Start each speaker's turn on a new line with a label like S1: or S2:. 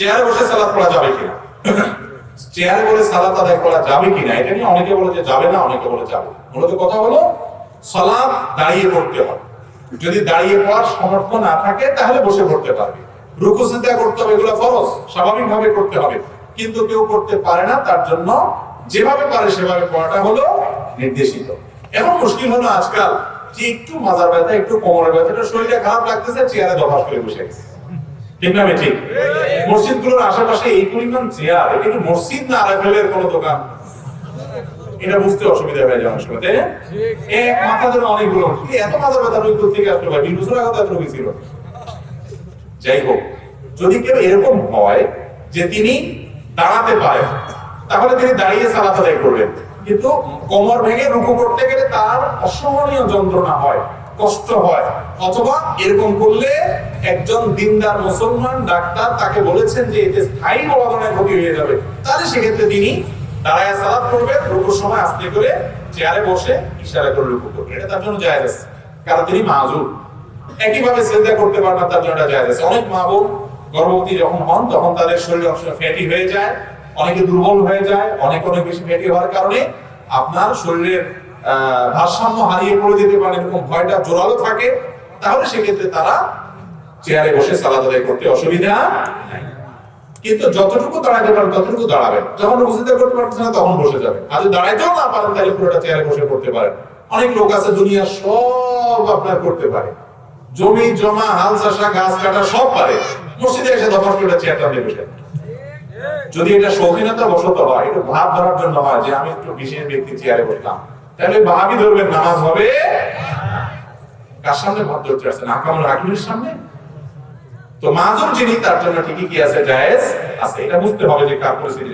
S1: চেয়ারে বসে সালাত পড়া যাবে কিনা? চেয়ারে বলে সালাত আদায় করা যাবে কিনা? এটা নিয়ে অনেকে বলে যে যাবে না, অনেকে বলে যাবে মূলত কথা হলো, সালাত দাঁড়িয়ে পড়তে হবে। যদি দাঁড়িয়ে পড়ার সামর্থ্য না থাকে, তাহলে বসে পড়তে পারবে। রুকু সিদ্ধা করতে হবে, এগুলো ফরজ, স্বাভাবিকভাবে করতে হবে। কিন্তু কেউ করতে পারে না, তার জন্য যেভাবে পারে সেভাবে পড়াটা হলো নির্দেশিত। এখন মুশকিল হলো আজকাল যে একটু মাজার ব্যথা, একটু কোমরের ব্যথা শরীরটা খারাপ লাগতেছে, চেয়ারে দফাস করে বসে গেছে। ঠিক না ঠিক? মসজিদগুলোর আশেপাশে এই পরিমাণ চেয়ার এটা মসজিদ না আরএফএলের কোনো দোকান? এটা বুঝতে অসুবিধা হয়ে যায় অনেক এক মাথা ধরে অনেকগুলো। এত মাথা ব্যথা রোগ থেকে ভাই বিশ বছর আগে এত ছিল। যাই হোক যদি কেউ এরকম হয় যে তিনি দাঁড়াতে পারেন তাহলে তিনি দাঁড়িয়ে সালাত আদায় করবেন। কিন্তু কোমর ভেঙে রুকু করতে গেলে তার অসহনীয় যন্ত্রণা হয়, কষ্ট হয়। অথবা এরকম করলে একজন দিনদার মুসলমান ডাক্তার তাকে বলেছেন যে এতে স্থায়ী বড় ক্ষতি হয়ে যাবে। তাহলে সেক্ষেত্রে তিনি দাঁড়ায় সালাত করবেন রুকুর সময় আস্তে করে চেয়ারে বসে ইশারা করে রুকু করবেন। এটা তার জন্য জায়েজ আছে, কারণ তিনি মাজুর একইভাবে চিন্তা করতে পারে না তার জন্য এটা অনেক মা বোন গর্ভবতী যখন হন, তখন তাদের শরীর অংশ ফ্যাটি হয়ে যায়। অনেকে দুর্বল হয়ে যায়, অনেক অনেক বেশি ফ্যাটি হওয়ার কারণে আপনার শরীরের ভারসাম্য হারিয়ে পড়ে যেতে পারে, এরকম ভয়টা জোরালো থাকে, তাহলে সেক্ষেত্রে তারা চেয়ারে বসে সালাদ আদায় করতে অসুবিধা কিন্তু যতটুকু দাঁড়াতে পারেন, ততটুকু দাঁড়াবেন। যখন উপস্থিত করতে পারছেন না, তখন বসে যাবেন। আর যদি দাঁড়াইতেও না পারেন, তাহলে পুরোটা চেয়ারে বসে করতে পারেন। অনেক লোক আছে দুনিয়া সব আপনার করতে পারে। জমি, জমা, হাল চাষা, গাছ কাটা সব পারে। মসজিদে এসে দফাস করে চেয়ারটা নিয়ে বসে যদি এটা শৌখিনতা বসত হয় একটু ভাব ধরার জন্য হয় যে আমি একটু বিশেষ ব্যক্তি চেয়ারে বসলাম। তাহলে ভাবই ধরবেন, নামাজ হবে? কার সামনে ভাব ধরতে আসছে না আকামুল হাকিমের সামনে? তো মাজুর যিনি, তার জন্য ঠিকই কি আছে? জায়েজ আছে। এটা বুঝতে হবে যে কার পরিস্থিতি